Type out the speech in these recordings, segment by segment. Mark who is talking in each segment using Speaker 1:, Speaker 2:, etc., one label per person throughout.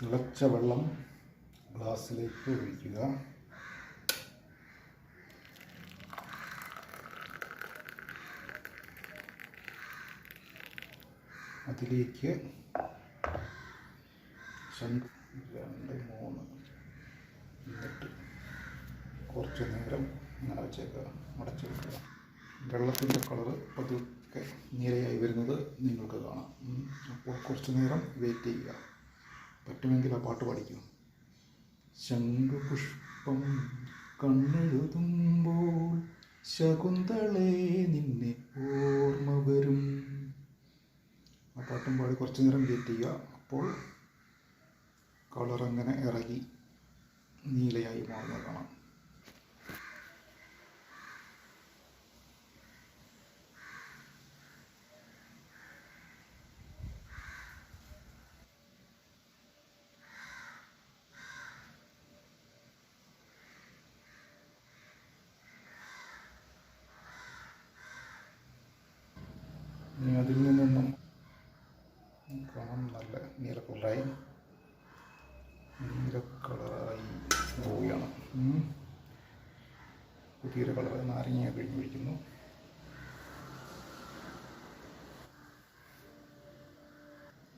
Speaker 1: തിളച്ച വെള്ളം ഗ്ലാസ്സിലേക്ക് ഒഴിക്കുക. അതിലേക്ക് രണ്ട് മൂന്ന് എന്നിട്ട് കുറച്ച് നേരം ഇങ്ങനെ വെച്ചേക്കുക അടച്ചു വെക്കുക വെള്ളത്തിന്റെ കളറ് പതുക്കെ നീരയായി വരുന്നത് നിങ്ങൾക്ക് കാണാം. അപ്പോൾ കുറച്ച് നേരം വെയിറ്റ് ചെയ്യുക. പറ്റുമെങ്കിൽ ആ പാട്ട് പാടിക്കൂ. ശംഖുപുഷ്പം കണ്ണെഴുതുമ്പോൾ ശകുന്തളേ നിന്നെ ഓർമ്മ വരും. ആ പാട്ടും പാടി കുറച്ചു നേരം വെയിറ്റ് ചെയ്യുക. അപ്പോൾ കളർ അങ്ങനെ ഇറങ്ങി. നീലയായി മാറുന്നത് കാണാം ഇനി അതിൽ നിന്നൊന്നും കാണാൻ നല്ല നീല കളറായി നീല കളറായി പോവുകയാണ്. പുതിയൊരു കളർ നാരങ്ങ കഴിഞ്ഞ് പിടിക്കുന്നു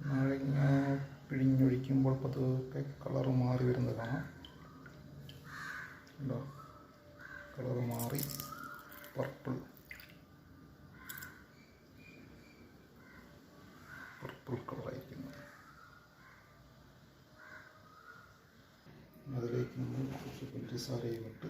Speaker 1: നാരങ്ങ പിഴിഞ്ഞൊഴിക്കുമ്പോൾ പതുക്കെ കളർ മാറി വരുന്നത് കാണാം. ഉണ്ടോ കളർ മാറി. പർപ്പിൾ. പർപ്പിൾ കളറായിരിക്കുന്നു അതിലേക്ക് നമ്മൾ കുറച്ച് പഞ്ചസാരയും ഇട്ട്